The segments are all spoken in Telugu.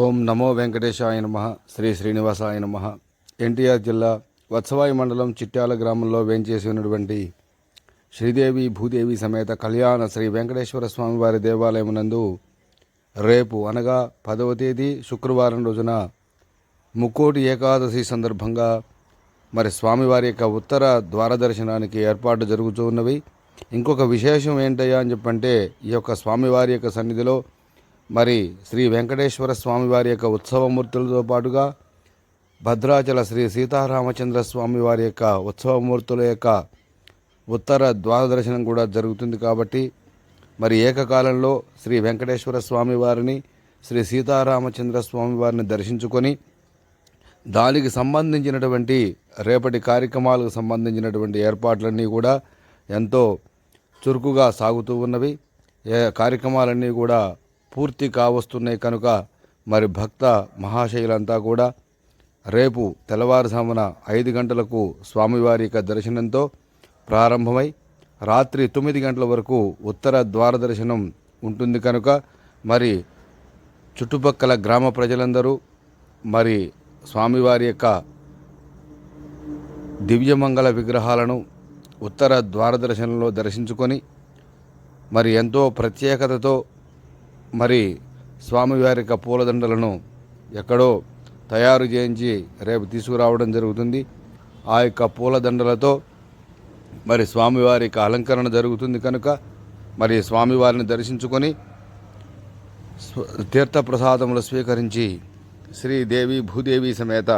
ఓం నమో వెంకటేశాయ నమ. శ్రీ శ్రీనివాసాయ నమ. ఎన్టీఆర్ జిల్లా వత్సవాయి మండలం చిట్యాల గ్రామంలో వేంచేసి ఉన్నటువంటి శ్రీదేవి భూదేవి సమేత కళ్యాణ శ్రీ వెంకటేశ్వర స్వామివారి దేవాలయం నందు రేపు అనగా పదవ తేదీ శుక్రవారం రోజున ముక్కోటి ఏకాదశి సందర్భంగా మరి స్వామివారి యొక్క ఉత్తర ద్వార దర్శనానికి ఏర్పాటు జరుగుతూ ఉన్నవి. ఇంకొక విశేషం ఏంటయ్యా అని చెప్పంటే ఈ యొక్క స్వామివారి యొక్క సన్నిధిలో మరి శ్రీ వెంకటేశ్వర స్వామివారి యొక్క ఉత్సవమూర్తులతో పాటుగా భద్రాచల శ్రీ సీతారామచంద్ర స్వామి వారి యొక్క ఉత్సవమూర్తుల యొక్క ఉత్తర ద్వార దర్శనం కూడా జరుగుతుంది కాబట్టి మరి ఏకకాలంలో శ్రీ వెంకటేశ్వర స్వామి వారిని శ్రీ సీతారామచంద్ర స్వామి వారిని దర్శించుకొని దానికి సంబంధించినటువంటి రేపటి కార్యక్రమాలకు సంబంధించినటువంటి ఏర్పాట్లన్నీ కూడా ఎంతో చురుకుగా సాగుతూ ఉన్నవి. ఏ కార్యక్రమాలన్నీ కూడా పూర్తి కావస్తున్నాయి కనుక మరి భక్త మహాశైలంతా కూడా రేపు తెల్లవారుజామున ఐదు గంటలకు స్వామివారి యొక్క దర్శనంతో ప్రారంభమై రాత్రి తొమ్మిది గంటల వరకు ఉత్తర ద్వార దర్శనం ఉంటుంది కనుక మరి చుట్టుపక్కల గ్రామ ప్రజలందరూ మరి స్వామివారి యొక్క దివ్యమంగళ విగ్రహాలను ఉత్తర ద్వార దర్శనంలో దర్శించుకొని మరి ఎంతో ప్రత్యేకతతో మరి స్వామివారి యొక్క పూలదండలను ఎక్కడో తయారు చేయించి రేపు తీసుకురావడం జరుగుతుంది. ఆ యొక్క పూలదండలతో మరి స్వామివారి యొక్క అలంకరణ జరుగుతుంది కనుక మరి స్వామివారిని దర్శించుకొని తీర్థ తీర్థప్రసాదములు స్వీకరించి శ్రీదేవి భూదేవి సమేత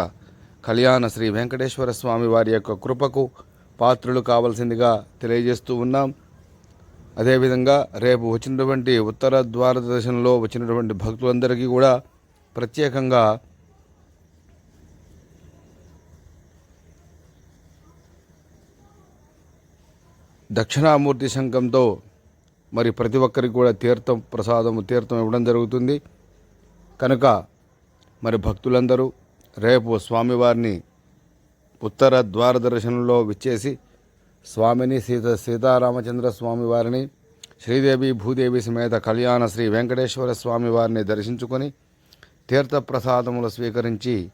కళ్యాణ శ్రీ వెంకటేశ్వర స్వామి వారి యొక్క కృపకు పాత్రులు కావలసిందిగా తెలియజేస్తూ ఉన్నాం. అదేవిధంగా రేపు వచ్చినటువంటి ఉత్తర ద్వార దర్శనంలో వచ్చినటువంటి భక్తులందరికీ కూడా ప్రత్యేకంగా దక్షిణామూర్తి శంఖంతో మరి ప్రతి ఒక్కరికి కూడా తీర్థం ప్రసాదము తీర్థం ఇవ్వడం జరుగుతుంది. కనుక మరి భక్తులందరూ రేపు స్వామివారిని ఉత్తర ద్వార దర్శనంలో విచ్చేసి స్వామిని సీత సీతారామచంద్ర స్వామి వారిని శ్రీదేవి భూదేవి సమేత కళ్యాణ శ్రీ వెంకటేశ్వర స్వామి వారిని దర్శించుకొని తీర్థప్రసాదములు స్వీకరించి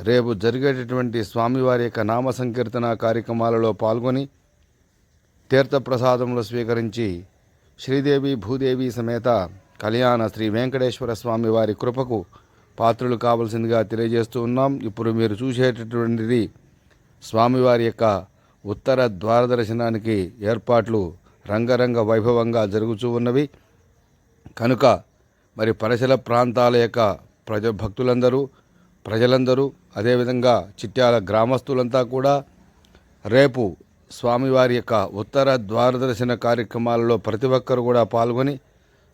రేపు జరిగేటటువంటి స్వామివారి యొక్క నామ సంకీర్తన కార్యక్రమాలలో పాల్గొని తీర్థప్రసాదములు స్వీకరించి శ్రీదేవి భూదేవి సమేత కళ్యాణ శ్రీ వెంకటేశ్వర స్వామి వారి కృపకు పాత్రులు కావలసిందిగా తెలియజేస్తూ ఉన్నాం. ఇప్పుడు మీరు చూసేటటువంటిది స్వామివారి యొక్క ఉత్తర ద్వారదర్శనానికి ఏర్పాట్లు రంగరంగ వైభవంగా జరుగుతూ ఉన్నవి. కనుక మరి పరిసర ప్రాంతాల యొక్క ప్రజ భక్తులందరూ ప్రజలందరూ అదేవిధంగా చిట్యాల గ్రామస్తులంతా కూడా రేపు స్వామివారి యొక్క ఉత్తర ద్వారదర్శన కార్యక్రమాలలో ప్రతి ఒక్కరు కూడా పాల్గొని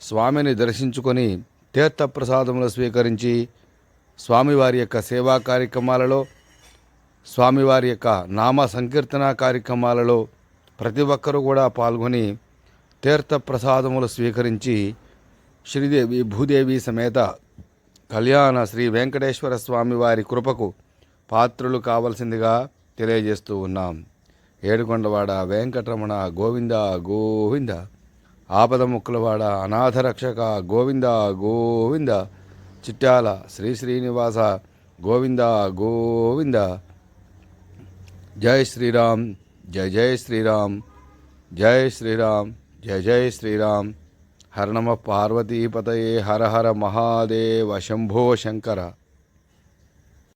స్వామిని దర్శించుకొని తీర్థప్రసాదములు స్వీకరించి స్వామివారి యొక్క సేవా కార్యక్రమాలలో స్వామివారి యొక్క నామ సంకీర్తన కార్యక్రమాలలో ప్రతి ఒక్కరూ కూడా పాల్గొని తీర్థప్రసాదములు స్వీకరించి శ్రీదేవి భూదేవి సమేత కళ్యాణ శ్రీ వెంకటేశ్వర స్వామి వారి కృపకు పాత్రులు కావలసిందిగా తెలియజేస్తూ ఉన్నాం. ఏడుకొండవాడ వెంకటరమణ గోవింద గోవింద ఆపద ముక్కులవాడ అనాథరక్షక గోవింద గోవింద చిట్టాల శ్రీ శ్రీనివాస గోవింద గోవింద जय श्री राम जय जय श्री राम जय श्री राम जय जय श्री राम हर नम पार्वती पतये, हर हर महादेव, शंभो शंकर।